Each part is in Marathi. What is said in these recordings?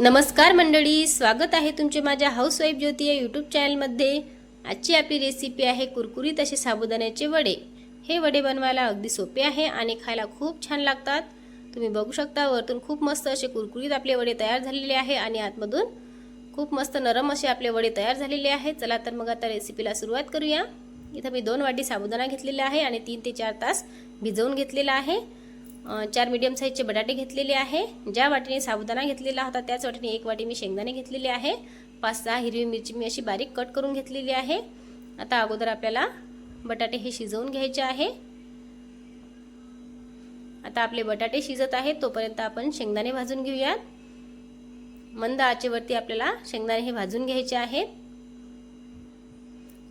नमस्कार मंडळी स्वागत आहे तुमचे माझ्या हाऊसवाईफ ज्योती या यूट्यूब चॅनलमध्ये. आजची आपली रेसिपी आहे कुरकुरीत असे साबुदाण्याचे वडे. हे वडे बनवायला अगदी सोपे आहे आणि खायला खूप छान लागतात. तुम्ही बघू शकता वरतून खूप मस्त असे कुरकुरीत आपले वडे तयार झालेले आहे आणि आतमधून खूप मस्त नरम असे आपले वडे तयार झालेले आहे. चला तर मग आता रेसिपीला सुरुवात करूया. इथं मी दोन वाटी साबुदाणा घेतलेला आहे आणि तीन ते चार तास भिजवून घेतलेला आहे. चार मीडियम साईजचे बटाटे घेतलेले आहे. ज्या वाटीने साबुदाणा घेतलेला होता त्याच वाटीने एक वाटी मी शेंगदाणे घेतलेले आहे. पाच सहा हिरवी मिरची मी अशी बारीक कट करून घेतलेली आहे. आता अगोदर आपल्याला बटाटे हे शिजवून घ्यायचे आहे. आता आपले बटाटे शिजत आहेत तोपर्यंत आपण शेंगदाणे भाजून घेऊयात. मंद आचेवरती आपल्याला शेंगदाणे हे भाजून घ्यायचे आहेत.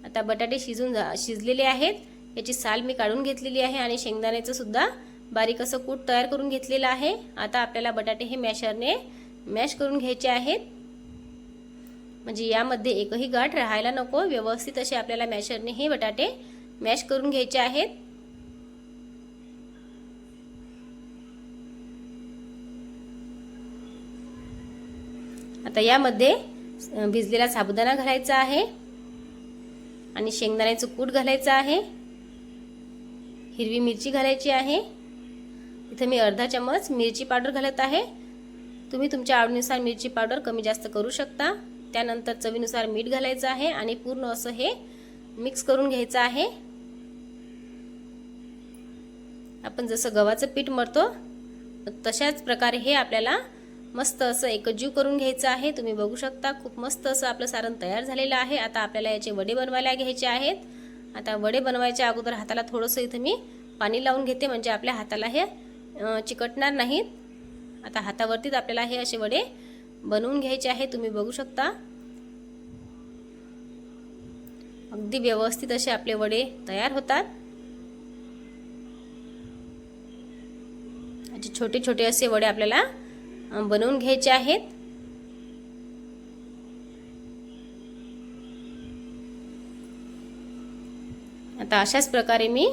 आता बटाटे शिजून जा शिजलेले आहेत. याची साल मी काढून घेतलेली आहे आणि शेंगदाण्याचं सुद्धा बारीक असं कूट तयार करून घेतलेलं आहे. आता आपल्याला बटाटे हे मॅशरने मॅश करून घ्यायचे आहेत. म्हणजे यामध्ये एकही गाठ राहायला नको. व्यवस्थित असे आपल्याला मॅशरने हे बटाटे मॅश करून घ्यायचे आहेत. आता यामध्ये भिजलेला साबुदाणा घालायचा आहे. आणि शेंगदाण्याचं कूट घालायचं आहे. हिरवी मिरची घालायची आहे. इथं मी अर्धा चमच मिरची पावडर घालत आहे. तुम्ही तुमच्या आवडीनुसार मिरची पावडर कमी जास्त करू शकता. त्यानंतर चवीनुसार मीठ घालायचं आहे आणि पूर्ण असं हे मिक्स करून घ्यायचं आहे. आपण जसं गव्हाचं पीठ मरतो तशाच प्रकारे हे आपल्याला मस्त असं एकजीव करून घ्यायचं आहे. तुम्ही बघू शकता खूप मस्त असं आपलं सारण तयार झालेलं आहे. आता आपल्याला याचे वडे बनवायला घ्यायचे आहेत. आता वडे बनवायच्या अगोदर हाताला थोडंसं इथं मी पाणी लावून घेते म्हणजे आपल्या हाताला हे चिकटणार नाहीत. आता हातावरतीच आपल्याला हे असे वडे बनवून घ्यायचे आहे तुम्ही बघू शकता. अगदी व्यवस्थित असे आपले वडे तयार होतात. छोटे छोटे असे वडे आपल्याला बनवून घ्यायचे आहेत. आता अशाच प्रकारे मी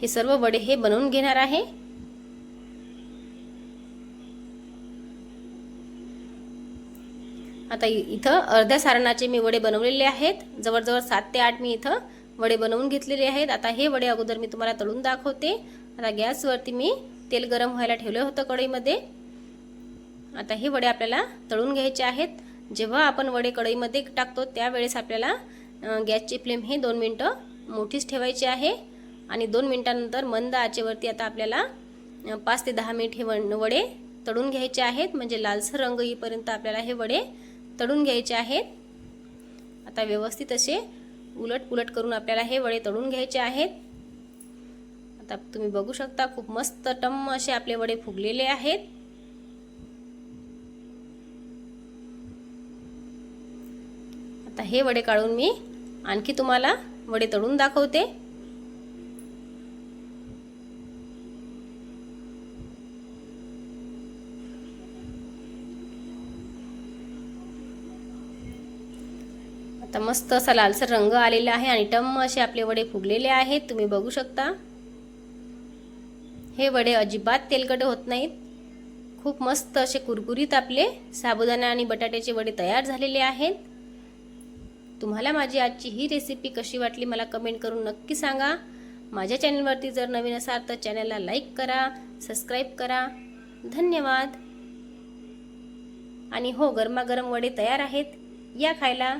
हे सर्व वडे हे बनवून घेणार आहे. आता इथं अर्ध्या सारणाचे मी वडे बनवलेले आहेत. जवळजवळ सात ते आठ मी इथं वडे बनवून घेतलेले आहेत. आता हे वडे अगोदर मी तुम्हाला तळून दाखवते. आता गॅसवरती मी तेल गरम व्हायला ठेवलं होतं कढईमध्ये. आता हे वडे आपल्याला तळून घ्यायचे आहेत. जेव्हा आपण वडे कढईमध्ये टाकतो त्यावेळेस आपल्याला गॅसची फ्लेम हे दोन मिनटं मोठीच ठेवायची आहे. आणि दोन मिनटानंतर मंद आचेवरती आता आपल्याला पाच ते दहा मिनिट हे वडे तळून घ्यायचे आहेत. म्हणजे लालसर रंग येईपर्यंत आपल्याला हे वडे तळून घ्यायचे आहेत. आता व्यवस्थित असे उलट पुलट करून आपल्याला हे वडे तळून घ्यायचे आहेत. आता तुम्ही बघू शकता खूप मस्त टम्म असे आपले वडे फुगलेले आहेत. आता हे वडे काढून मी आणखी तुम्हाला वडे तळून दाखवते. आता मस्त असा लालसर रंग आलेला आहे आणि टम्म असे आपले वडे फुगलेले आहेत. तुम्ही बघू शकता. हे वडे अजिबात तेलकट होत नाहीत. खूप मस्त असे कुरकुरीत आपले साबुदाणा आणि बटाट्याचे वडे तयार झालेले आहेत. तुम्हाला माझी आजची ही रेसिपी कशी वाटली मला कमेंट करून नक्की सांगा. माझ्या चॅनलवरती जर नवीन असाल तर चॅनलला लाईक करा सबस्क्राईब करा. धन्यवाद. आणि हो गरमागरम वडे तयार आहेत. या खायला.